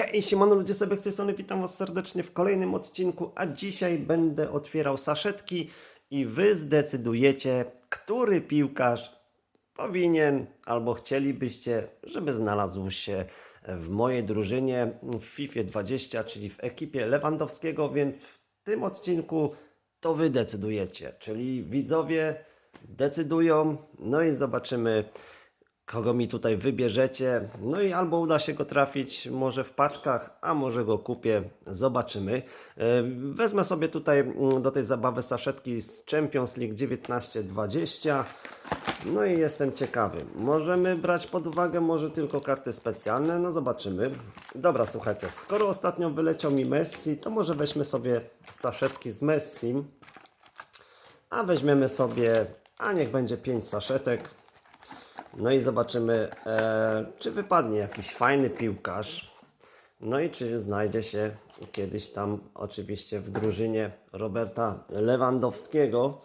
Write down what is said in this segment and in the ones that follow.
Hej, siemano ludzie sobie z tej strony, witam was serdecznie w kolejnym odcinku, a dzisiaj będę otwierał saszetki i wy zdecydujecie, który piłkarz powinien albo chcielibyście, żeby znalazł się w mojej drużynie w FIFA 20, czyli w ekipie Lewandowskiego, więc w tym odcinku to wy decydujecie, czyli widzowie decydują, no i zobaczymy kogo mi tutaj wybierzecie. No i albo uda się go trafić, może w paczkach, a może go kupię. Zobaczymy. E, Wezmę sobie tutaj mm, do tej zabawy saszetki z Champions League 19-20. No i jestem ciekawy. Możemy brać pod uwagę może tylko karty specjalne, no zobaczymy. Dobra, słuchajcie, skoro ostatnio wyleciał mi Messi, to może weźmy sobie saszetki z Messim. A weźmiemy sobie, a niech będzie 5 saszetek. No i zobaczymy, e, czy wypadnie jakiś fajny piłkarz. No i czy znajdzie się kiedyś tam, oczywiście, w drużynie Roberta Lewandowskiego.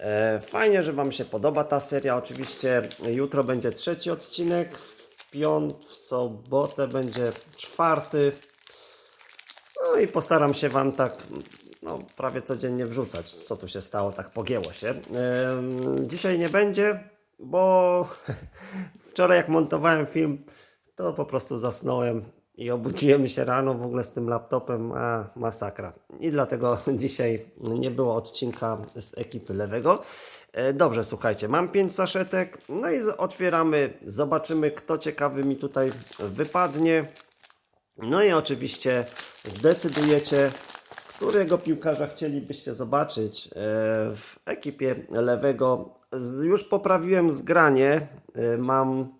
E, fajnie, że Wam się podoba ta seria. Oczywiście jutro będzie trzeci odcinek, w piąt, w sobotę będzie czwarty. No i postaram się Wam tak no, prawie codziennie wrzucać, co tu się stało, tak pogięło się. Ym, dzisiaj nie będzie, bo wczoraj jak montowałem film, to po prostu zasnąłem i obudziłem się rano w ogóle z tym laptopem, a masakra. I dlatego dzisiaj nie było odcinka z ekipy lewego. E, Dobrze, słuchajcie, mam 5 saszetek, no i otwieramy, zobaczymy kto ciekawy mi tutaj wypadnie. No i oczywiście zdecydujecie, którego piłkarza chcielibyście zobaczyć e, w ekipie lewego. Już poprawiłem zgranie. e, Mam,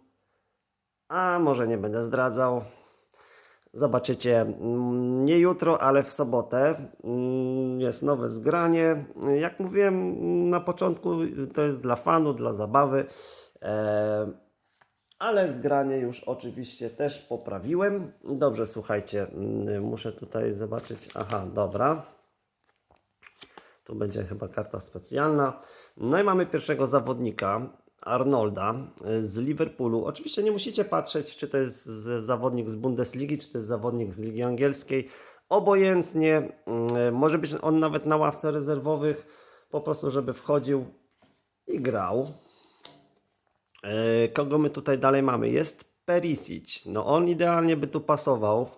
a może nie będę zdradzał. Zobaczycie mm, nie jutro, ale w sobotę mm, jest nowe zgranie. Jak mówiłem na początku, to jest dla fanu, dla zabawy. Ale zgranie już oczywiście też poprawiłem. Dobrze, słuchajcie, mm, muszę tutaj zobaczyć. Aha, dobra. Tu będzie chyba karta specjalna. No i mamy pierwszego zawodnika, Arnolda y, z Liverpoolu. Oczywiście nie musicie patrzeć, czy to jest zawodnik z Bundesligi, czy to jest zawodnik z Ligi Angielskiej. Obojętnie, y, może być on nawet na ławce rezerwowych, po prostu, żeby wchodził i grał. E, Kogo my tutaj dalej mamy? Jest Perisic. No on idealnie by tu pasował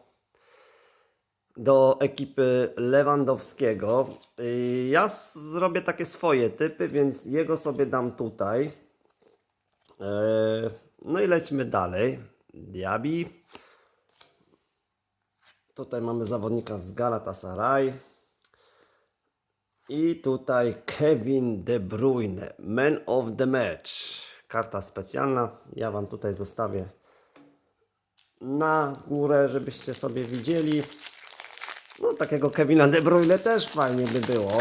do ekipy Lewandowskiego. Y, Ja zrobię takie swoje typy, więc jego sobie dam tutaj. E, No i lecimy dalej. Diaby. Tutaj mamy zawodnika z Galatasaray. I tutaj Kevin De Bruyne, Man of the Match. Karta specjalna. Ja Wam tutaj zostawię na górę, żebyście sobie widzieli. No, takiego Kevina De Bruyne też fajnie by było.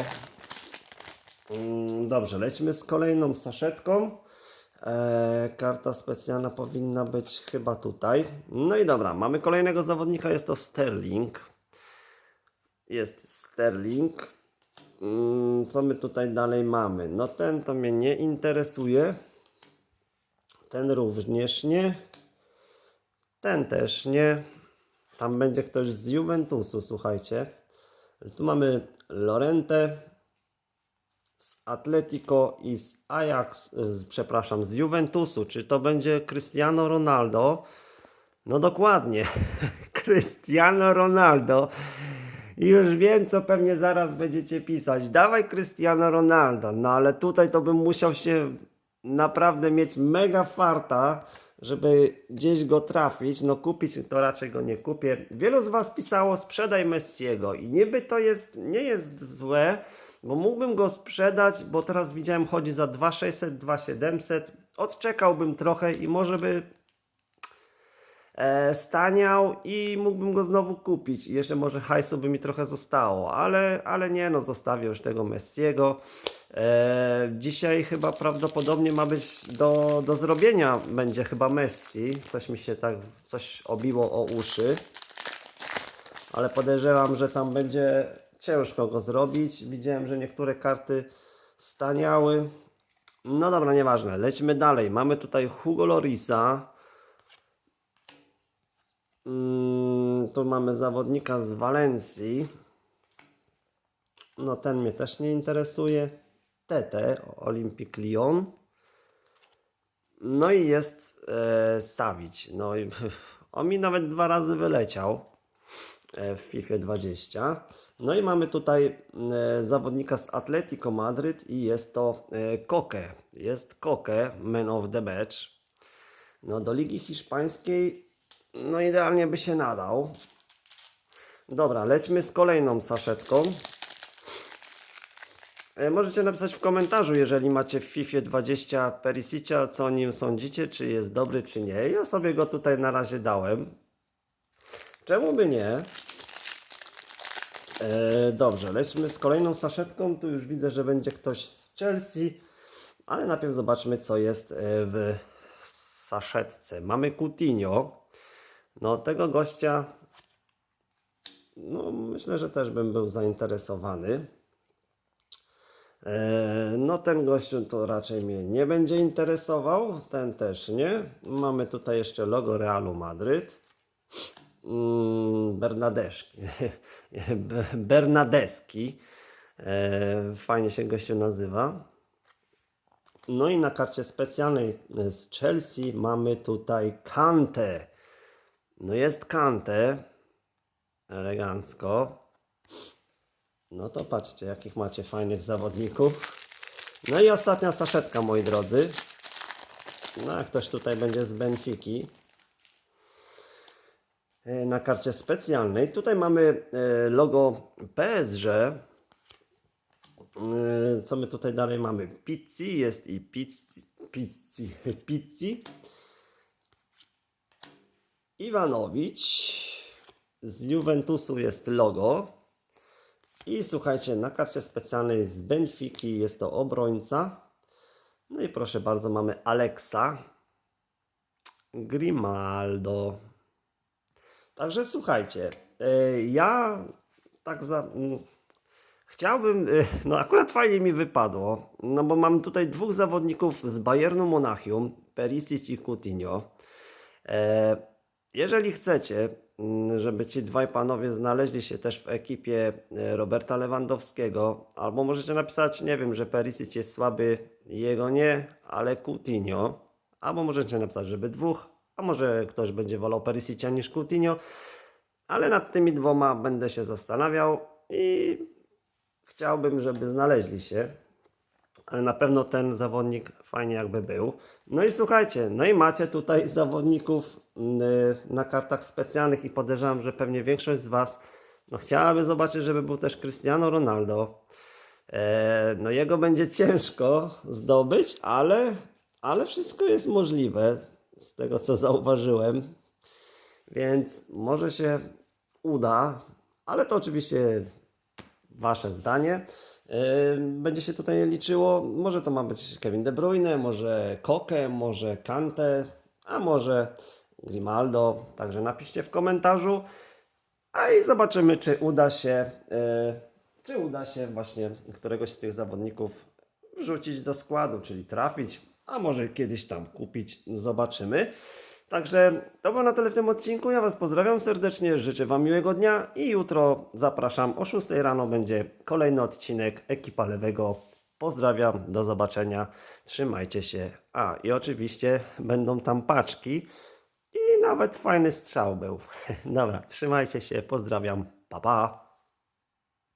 Mm, Dobrze, lecimy z kolejną saszetką. E, karta specjalna powinna być chyba tutaj. No i dobra, mamy kolejnego zawodnika, jest to Sterling. Jest Sterling. Mm, Co my tutaj dalej mamy? No ten to mnie nie interesuje. Ten również nie. Ten też nie. Tam będzie ktoś z Juventusu, słuchajcie. Tu mamy Lorente z Atletico i z Ajax, przepraszam, z Juventusu. Czy to będzie Cristiano Ronaldo? No dokładnie. Cristiano Ronaldo. I już wiem, co pewnie zaraz będziecie pisać. Dawaj Cristiano Ronaldo. No ale tutaj to bym musiał się naprawdę mieć mega farta, żeby gdzieś go trafić. No kupić to raczej go nie kupię. Wielu z Was pisało sprzedaj Messiego i niby to jest, nie jest złe, bo mógłbym go sprzedać, bo teraz widziałem chodzi za 2600, 2700. Odczekałbym trochę i może by staniał i mógłbym go znowu kupić. I jeszcze może hajsu by mi trochę zostało, ale, ale nie, no zostawię już tego Messiego. E, dzisiaj chyba prawdopodobnie ma być do, do zrobienia, będzie chyba Messi. Coś mi się tak, coś obiło o uszy. Ale podejrzewam, że tam będzie ciężko go zrobić. Widziałem, że niektóre karty staniały. No dobra, nieważne. Lecimy dalej. Mamy tutaj Hugo Lorisa. Mm, tu mamy zawodnika z Walencji. No ten mnie też nie interesuje. TT, Olympic Lyon. No i jest e, Savic. No i on mi nawet dwa razy wyleciał e, w FIFA 20. No i mamy tutaj e, zawodnika z Atletico Madryt i jest to e, Koke. Jest Koke, man of the match. No do Ligi Hiszpańskiej no idealnie by się nadał. Dobra, lećmy z kolejną saszetką. E, Możecie napisać w komentarzu, jeżeli macie w FIFA 20 Perisicia, co o nim sądzicie, czy jest dobry, czy nie. Ja sobie go tutaj na razie dałem. Czemu by nie? E, dobrze, lećmy z kolejną saszetką. Tu już widzę, że będzie ktoś z Chelsea, ale najpierw zobaczmy, co jest e, w saszetce. Mamy Coutinho. No, tego gościa, no myślę, że też bym był zainteresowany. E, No ten gościu to raczej mnie nie będzie interesował, ten też nie. Mamy tutaj jeszcze logo Realu Madryt. Mm, Bernadeszki. Bernadeski. E, Fajnie się gościu nazywa. No i na karcie specjalnej z Chelsea mamy tutaj Kante. No jest Kante. Elegancko. No to patrzcie, jakich macie fajnych zawodników. No i ostatnia saszetka, moi drodzy. No, jak ktoś tutaj będzie z Benfiki. E, Na karcie specjalnej. Tutaj mamy e, logo PSG. E, Co my tutaj dalej mamy? Pizzi, jest i Pizzi, Pizzi, Pizzi. Iwanowicz. Z Juventusu jest logo. I słuchajcie, na karcie specjalnej z Benfiki jest to obrońca. No i proszę bardzo, mamy Alexa Grimaldo. Także słuchajcie, e, ja tak za. mm, Chciałbym, e, no akurat fajnie mi wypadło, no bo mam tutaj dwóch zawodników z Bayernu Monachium, Perisic i Coutinho. E, Jeżeli chcecie, mm, żeby ci dwaj panowie znaleźli się też w ekipie e, Roberta Lewandowskiego, albo możecie napisać, nie wiem, że Perisic jest słaby, jego nie, ale Coutinho, albo możecie napisać, żeby dwóch, a może ktoś będzie wolał Perisicia niż Coutinho, ale nad tymi dwoma będę się zastanawiał i chciałbym, żeby znaleźli się ale na pewno ten zawodnik fajnie jakby był. No i słuchajcie, no i macie tutaj zawodników mm, na kartach specjalnych i podejrzewam, że pewnie większość z Was no chciałaby zobaczyć, żeby był też Cristiano Ronaldo. E, no jego będzie ciężko zdobyć, ale, ale wszystko jest możliwe z tego co zauważyłem. Więc może się uda, ale to oczywiście Wasze zdanie. Yy, Będzie się tutaj liczyło, może to ma być Kevin De Bruyne, może Koke, może Kante, a może Grimaldo. Także napiszcie w komentarzu, a i zobaczymy, czy uda się, yy, czy uda się właśnie któregoś z tych zawodników wrzucić do składu, czyli trafić, a może kiedyś tam kupić, zobaczymy. Także to było na tyle w tym odcinku. Ja Was pozdrawiam serdecznie, życzę Wam miłego dnia i jutro zapraszam o 6 rano będzie kolejny odcinek Ekipa Lewego. Pozdrawiam, do zobaczenia, trzymajcie się. A i oczywiście będą tam paczki i nawet fajny strzał był. Dobra, trzymajcie się, pozdrawiam, pa pa.